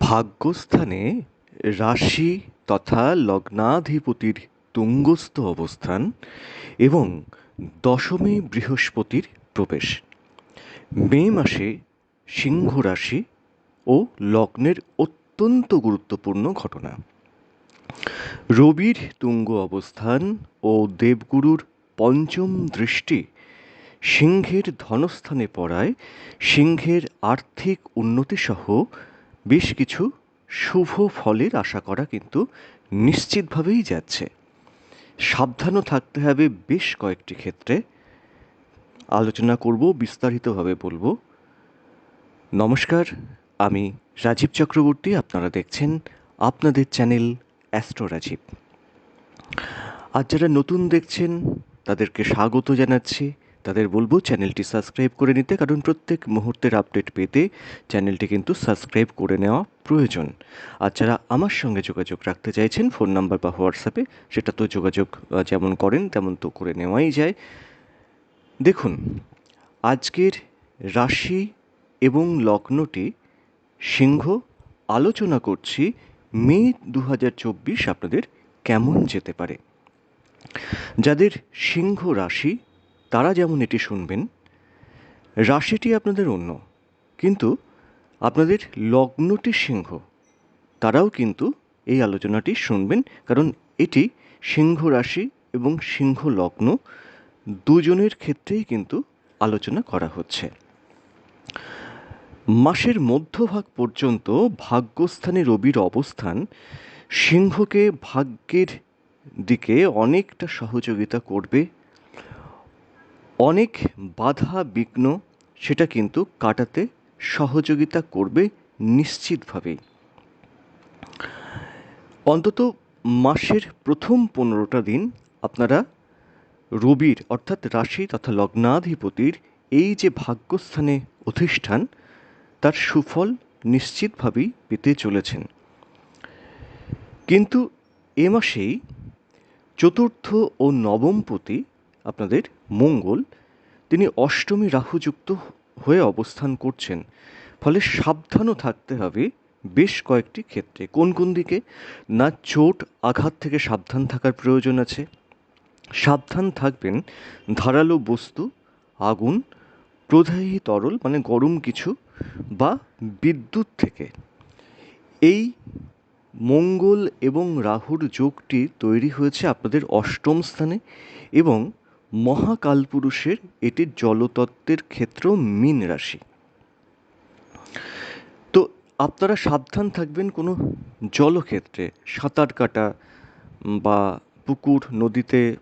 ভাগ্যস্থানে রাশি তথা লগ্নাধিপতির তুঙ্গস্থ অবস্থান এবং দশমী বৃহস্পতির প্রবেশ। মে মাসে সিংহ রাশি ও লগ্নের অত্যন্ত গুরুত্বপূর্ণ ঘটনা। রবির তুঙ্গ অবস্থান ও দেবগুরুর পঞ্চম দৃষ্টি সিংহের ধনস্থানে পড়ায় সিংহের আর্থিক উন্নতিসহ বেশ কিছু শুভ ফলের আশা করা কিন্তু নিশ্চিতভাবেই যাচ্ছে। সাবধানও থাকতে হবে বেশ কয়েকটি ক্ষেত্রে। আলোচনা করব, বিস্তারিতভাবে বলব। নমস্কার, আমি রাজীব চক্রবর্তী, আপনারা দেখছেন আপনাদের চ্যানেল অ্যাস্ট্রো রাজীব। আর যারা নতুন দেখছেন, তাদেরকে স্বাগত জানাচ্ছি। তাদের বলব চ্যানেলটি সাবস্ক্রাইব করে নিতে, কারণ প্রত্যেক মুহূর্তের আপডেট পেতে চ্যানেলটি কিন্তু সাবস্ক্রাইব করে নেওয়া প্রয়োজন। আর যারা আমার সঙ্গে যোগাযোগ রাখতে চাইছেন, ফোন নাম্বার বা হোয়াটসঅ্যাপে, সেটা তো যোগাযোগ যেমন করেন, তেমন তো করে নেওয়াই যায়। দেখুন, আজকের রাশি এবং লগ্নটি সিংহ আলোচনা করছি, মে দু হাজার চব্বিশ আপনাদের কেমন যেতে পারে? যাদের সিংহ রাশি তারা যেমন এটি শুনবেন, রাশিটি আপনাদের অন্য। কিন্তু আপনাদের লগ্নটি সিংহ। তারাও কিন্তু এই আলোচনাটি শুনবেন, কারণ এটি সিংহ রাশি এবং সিংহ লগ্ন দুজনের ক্ষেত্রেই কিন্তু আলোচনা করা হচ্ছে। মাসের মধ্যভাগ পর্যন্ত ভাগ্যস্থানে রবির অবস্থান সিংহকে ভাগ্যের দিকে অনেকটা সহযোগিতা করবে অনেক বাধা বিঘ্ন সেটা কিন্তু কাটাতে সহযোগিতা করবে নিশ্চিতভাবেই অন্তত মাসের প্রথম পনেরোটা দিন আপনারা রবির অর্থাৎ রাশি তথা লগ্নাধিপতির এই যে ভাগ্যস্থানে অধিষ্ঠান, তার সুফল নিশ্চিতভাবেই পেতে চলেছেন। কিন্তু এ মাসেই চতুর্থ ও নবমপতি আপনাদের মঙ্গল, তিনি অষ্টমী রাহুযুক্ত হয়ে অবস্থান করছেন। ফলে সাবধানও থাকতে হবে বেশ কয়েকটি ক্ষেত্রে। কোন কোন দিকে? না, চোট, আঘাত থেকে সাবধান থাকার প্রয়োজন আছে। সাবধান থাকবেন ধারালো বস্তু, আগুন, প্রদাহী তরল মানে গরম কিছু, বা বিদ্যুৎ থেকে। এই মঙ্গল এবং রাহুর যোগটি তৈরি হয়েছে আপনাদের অষ্টম স্থানে এবং মহাকালপুরুষের এটি জলতত্ত্বের ক্ষেত্রেও মীন রাশি। তো আপনারা সাবধান থাকবেন কোনো জলক্ষেত্রে, সাঁতার কাটা বা পুকুর, নদীতে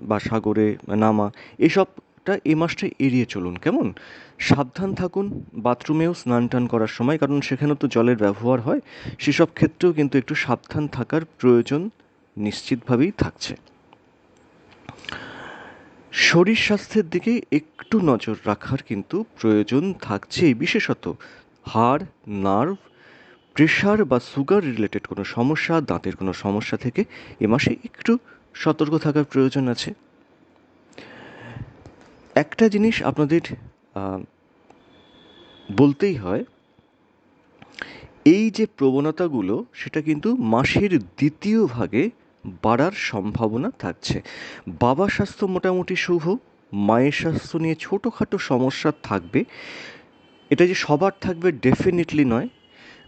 বা সাগরে নামা, এসবটা এ মাসটা এড়িয়ে চলুন, কেমন? সাবধান থাকুন, বাথরুমেও স্নান টান করার সময়, কারণ সেখানে তো জলের ব্যবহার হয়, সেসব ক্ষেত্রেও কিন্তু একটু সাবধান থাকার প্রয়োজন নিশ্চিতভাবেই থাকছে। শরীর স্বাস্থ্যের দিকে একটু নজর রাখার কিন্তু প্রয়োজন থাকছে। বিশেষত হাড়, নার্ভ, প্রেশার বা সুগার রিলেটেড কোনো সমস্যা, দাঁতের কোনো সমস্যা থেকে এ মাসে একটু সতর্ক থাকার প্রয়োজন আছে। একটা জিনিস আপনাদের বলতেই হয়, এই যে প্রবণতাগুলো, সেটা কিন্তু মাসের দ্বিতীয় ভাগে বাড়ার সম্ভাবনা থাকছে। বাবা স্বাস্থ্য মোটামুটি শুভ, মায়ের স্বাস্থ্য নিয়ে ছোটোখাটো সমস্যা থাকবে। এটা যে সবার থাকবে ডেফিনেটলি নয়।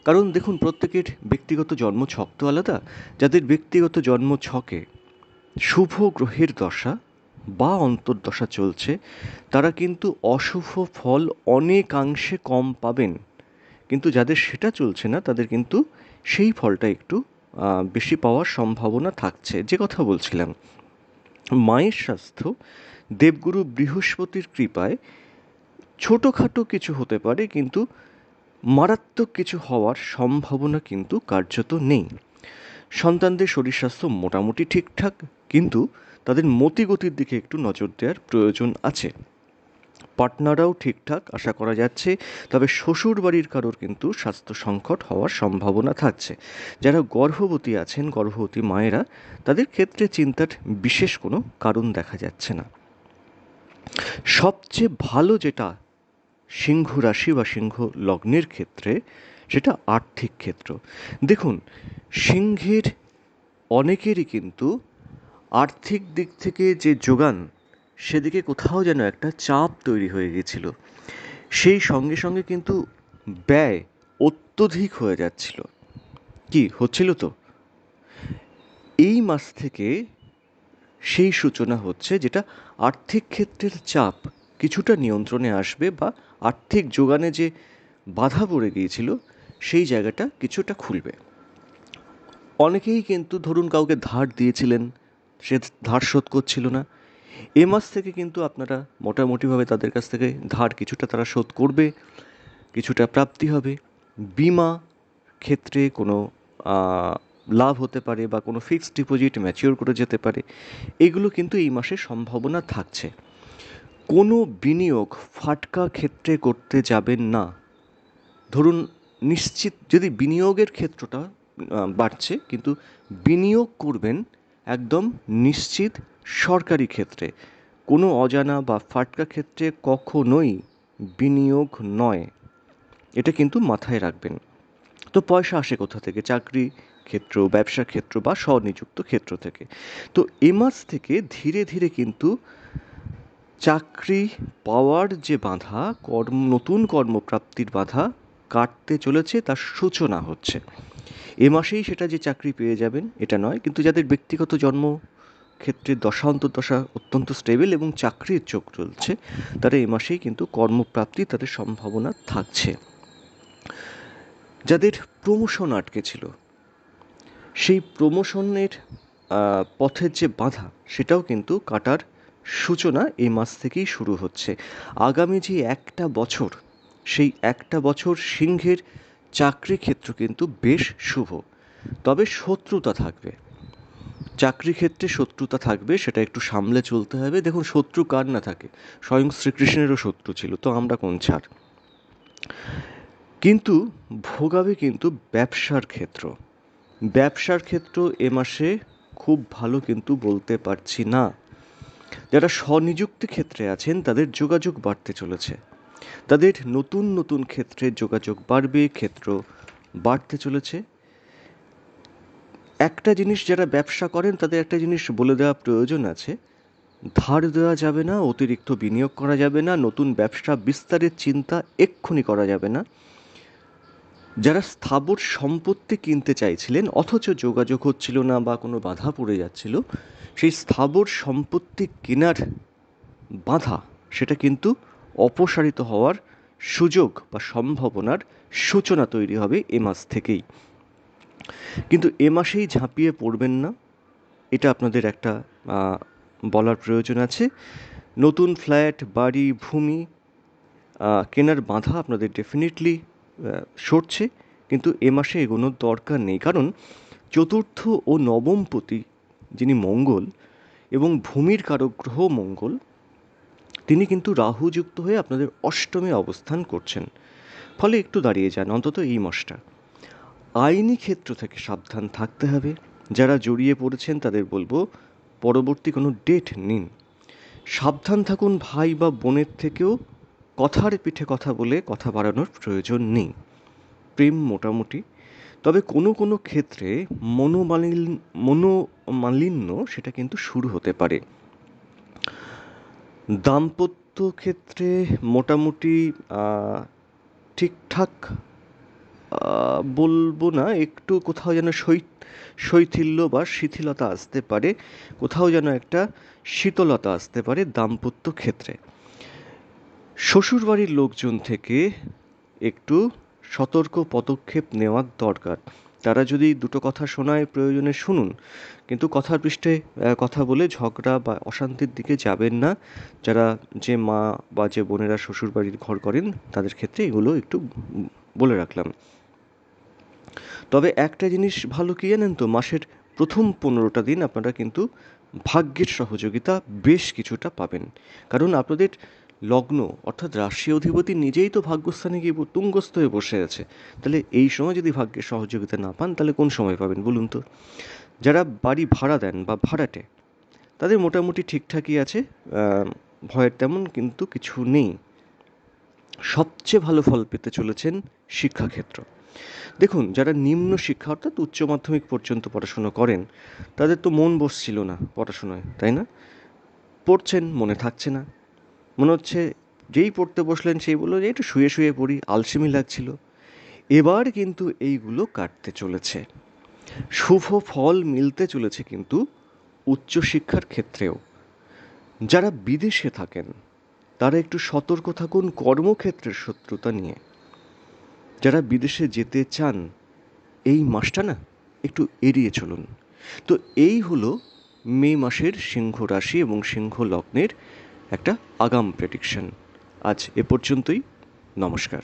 কারণ দেখুন, প্রত্যেকের ব্যক্তিগত জন্ম ছক তো আলাদা। যাদের ব্যক্তিগত জন্ম ছকে শুভ গ্রহের দশা বা অন্তর্দশা চলছে, তারা কিন্তু অশুভ ফল অনেকাংশে কম পাবেন। কিন্তু যাদের সেটা চলছে না, তাদের কিন্তু সেই ফলটা একটু বেশি পাওয়ার সম্ভাবনা থাকছে। যে কথা বলছিলাম, মায়ের স্বাস্থ্য, দেবগুরু বৃহস্পতির কৃপায় ছোটোখাটো কিছু হতে পারে, কিন্তু মারাত্মক কিছু হওয়ার সম্ভাবনা কিন্তু কার্যত নেই। সন্তানদের শরীর স্বাস্থ্য মোটামুটি ঠিকঠাক, কিন্তু তাদের মতিগতির দিকে একটু নজর দেওয়ার প্রয়োজন আছে। পার্টনাররাও ঠিকঠাক, আশা করা যাচ্ছে। তবে শ্বশুর বাড়ির কারোর কিন্তু স্বাস্থ্য সংকট হওয়ার সম্ভাবনা থাকছে। যারা গর্ভবতী আছেন, গর্ভবতী মায়েরা, তাদের ক্ষেত্রে চিন্তার বিশেষ কোনো কারণ দেখা যাচ্ছে না। সবচেয়ে ভালো যেটা সিংহ রাশি বা সিংহ লগ্নের ক্ষেত্রে, সেটা আর্থিক ক্ষেত্র। দেখুন, সিংহের অনেকেরই কিন্তু আর্থিক দিক থেকে যে যোগান সেদিকে কোথাও যেন একটা চাপ তৈরি হয়ে গেছিল সেই সঙ্গে সঙ্গে কিন্তু ব্যয় অত্যধিক হয়ে যাচ্ছিল। কি, হচ্ছিল তো? এই মাস থেকে সেই সূচনা হচ্ছে যেটা আর্থিক ক্ষেত্রের চাপ কিছুটা নিয়ন্ত্রণে আসবে বা আর্থিক যোগানে যে বাধা পড়ে গিয়েছিল, সেই জায়গাটা কিছুটা খুলবে। অনেকেই কিন্তু ধরুন কাউকে ধার দিয়েছিলেন, সে ধার শোধ করছিল না। এ মাস থেকে কিন্তু আপনারা মোটামুটিভাবে তাদের কাছ থেকে ধার কিছুটা তারা শোধ করবে, কিছুটা প্রাপ্তি হবে। বিমা ক্ষেত্রে কোনো লাভ হতে পারে বা কোনো ফিক্সড ডিপোজিট ম্যাচিওর করে যেতে পারে, এগুলো কিন্তু এই মাসে সম্ভাবনা থাকছে। কোনো বিনিয়োগ ফাটকা ক্ষেত্রে করতে যাবেন না। ধরুন, নিশ্চিত যদি বিনিয়োগের ক্ষেত্রটা বাড়ছে, কিন্তু বিনিয়োগ করবেন একদম নিশ্চিত সরকারি ক্ষেত্রে, কোনো অজানা বা ফাটকা ক্ষেত্রে কখনোই বিনিয়োগ নয়। এটা কিন্তু মাথায় রাখবেন। তো পয়সা আসে কোথা থেকে? চাকরি ক্ষেত্র, ব্যবসা ক্ষেত্র বা স্বনিযুক্ত ক্ষেত্র থেকে। তো এ মাস থেকে ধীরে ধীরে কিন্তু চাকরি পাওয়ার যে বাধা, কর্ম, নতুন কর্মপ্রাপ্তির বাধা কাটতে চলেছে, তার সূচনা হচ্ছে। এ মাসেই সেটা যে চাকরি পেয়ে যাবেন, এটা নয়। কিন্তু যাদের ব্যক্তিগত জন্ম ক্ষেত্রে দশা অন্তর্দশা অত্যন্ত স্টেবল এবং চাকরির চোখ চলছে। তারা এ মাসেই কিন্তু কর্মপ্রাপ্তি তাদের সম্ভাবনা থাকছে। যাদের প্রমোশন আটকে ছিল সেই প্রমোশনের পথের যে বাধা, সেটাও কিন্তু কাটার সূচনা এই মাস থেকেই শুরু হচ্ছে। আগামী যে একটা বছর, সেই একটা বছর সিংহের চাকরি ক্ষেত্র কিন্তু বেশ শুভ। তবে শত্রুতা থাকবে। চাকরি ক্ষেত্রে শত্রুতা থাকবে, সেটা একটু সামলে চলতে হবে। দেখুন, শত্রু কার না থাকে? স্বয়ং শ্রীকৃষ্ণেরও শত্রু ছিল, তো আমরা কোন ছাড়? কিন্তু ভোগাবে কিন্তু ব্যবসার ক্ষেত্র। ব্যবসার ক্ষেত্র এ মাসে খুব ভালো কিন্তু বলতে পারছি না। যারা স্বনিযুক্তি ক্ষেত্রে আছেন, তাদের যোগাযোগ বাড়তে চলেছে। তাদের নতুন নতুন ক্ষেত্রে যোগাযোগ বাড়বে, ক্ষেত্র বাড়তে চলেছে। একটা জিনিস যারা ব্যবসা করেন, তাদের একটা জিনিস বলে দেওয়া প্রয়োজন আছে। ধার দেওয়া যাবে না, অতিরিক্ত বিনিয়োগ করা যাবে না, নতুন ব্যবসা বিস্তারের চিন্তা এক্ষুনি করা যাবে না। যারা স্থাবর সম্পত্তি কিনতে চাইছিলেন, অথচ যোগাযোগ হচ্ছিল না বা কোনো বাধা পড়ে যাচ্ছিল, সেই স্থাবর সম্পত্তি কেনার বাধা, সেটা কিন্তু অপসারিত হওয়ার সুযোগ বা সম্ভাবনার সূচনা তৈরি হবে এ মাস থেকেই। কিন্তু এ মাসেই ঝাঁপিয়ে পড়বেন না, এটা আপনাদের একটা বলার প্রয়োজন আছে। নতুন ফ্ল্যাট, বাড়ি, ভূমি কেনার বাধা আপনাদের ডেফিনেটলি সরছে, কিন্তু এ মাসে এগোনোর দরকার নেই। কারণ চতুর্থ ও নবমপতি যিনি মঙ্গল এবং ভূমির কারক গ্রহ মঙ্গল, তিনি কিন্তু রাহুযুক্ত হয়ে আপনাদের অষ্টমে অবস্থান করছেন। ফলে একটু দাঁড়িয়ে যান, অন্তত এই মাসটা। আইনি ক্ষেত্র থেকে সাবধান থাকতে হবে। যারা জড়িয়ে পড়েছেন তাদের বলব, পরবর্তী কোনো ডেট নিন। সাবধান থাকুন ভাই বা বোনের থেকেও, কথার পিঠে কথা বলে কথা বাড়ানোর প্রয়োজন নেই। প্রেম মোটামুটি। তবে কোনো কোনো ক্ষেত্রে মনোমালিন, মনোমালিন্য সেটা কিন্তু শুরু হতে পারে। দাম্পত্য ক্ষেত্রে মোটামুটি ঠিকঠাক বলব না, একটু কোথাও যেন শৈথিল্য বা শিথিলতা আসতে পারে, কোথাও যেন একটা শীতলতা আসতে পারে দাম্পত্য ক্ষেত্রে। শ্বশুরবাড়ির লোকজন থেকে একটু সতর্ক পদক্ষেপ নেওয়ার দরকার। তারা যদি দুটো কথা শোনায় প্রয়োজনে শুনুন, কিন্তু কথার পৃষ্ঠে কথা বলে ঝগড়া বা অশান্তির দিকে যাবেন না। যারা যে মা বা যে বোনেরা শ্বশুরবাড়ির ঘর করেন, তাদের ক্ষেত্রে এগুলো একটু বলে রাখলাম। তবে একটা জিনিস ভালো কি জানেন তো? মাসের প্রথম পনেরোটা দিন আপনারা কিন্তু ভাগ্যের সহযোগিতা বেশ কিছুটা পাবেন। কারণ আপনাদের লগ্ন অর্থাৎ রাশি অধিপতি নিজেই তো ভাগ্যস্থানে গিয়ে তুঙ্গস্থ হয়ে বসে আছে। তাহলে এই সময় যদি ভাগ্যের সহযোগিতা না পান, তাহলে কোন সময় পাবেন বলুন তো? যারা বাড়ি ভাড়া দেন বা ভাড়াটে, তাদের মোটামুটি ঠিকঠাকই আছে ভয়ের তেমন কিন্তু কিছু নেই। সবচেয়ে ভালো ফল পেতে চলেছেন শিক্ষাক্ষেত্র। দেখুন, যারা নিম্ন শিক্ষা অর্থাৎ উচ্চ মাধ্যমিক পর্যন্ত পড়াশুনো করেন, তাদের তো মন বসছিল না পড়াশোনায়, তাই না? পড়ছেন, মনে থাকছে না। মনে হচ্ছে যেই পড়তে বসলেন সেই বলল যে, একটু শুয়ে শুয়ে পড়ি, আলসেমি লাগছিল। এবার কিন্তু এইগুলো কাটতে চলেছে। শুভ ফল মিলতে চলেছে কিন্তু উচ্চশিক্ষার ক্ষেত্রেও। যারা বিদেশে থাকেন, তারা একটু সতর্ক থাকুন কর্মক্ষেত্রের শত্রুতা নিয়ে। যারা বিদেশে যেতে চান, এই মাসটা না একটু এড়িয়ে চলুন। তো এই হলো মে মাসের সিংহ রাশি এবং সিংহ লগ্নের একটা আগাম প্রেডিকশন আজ এ পর্যন্তই, নমস্কার।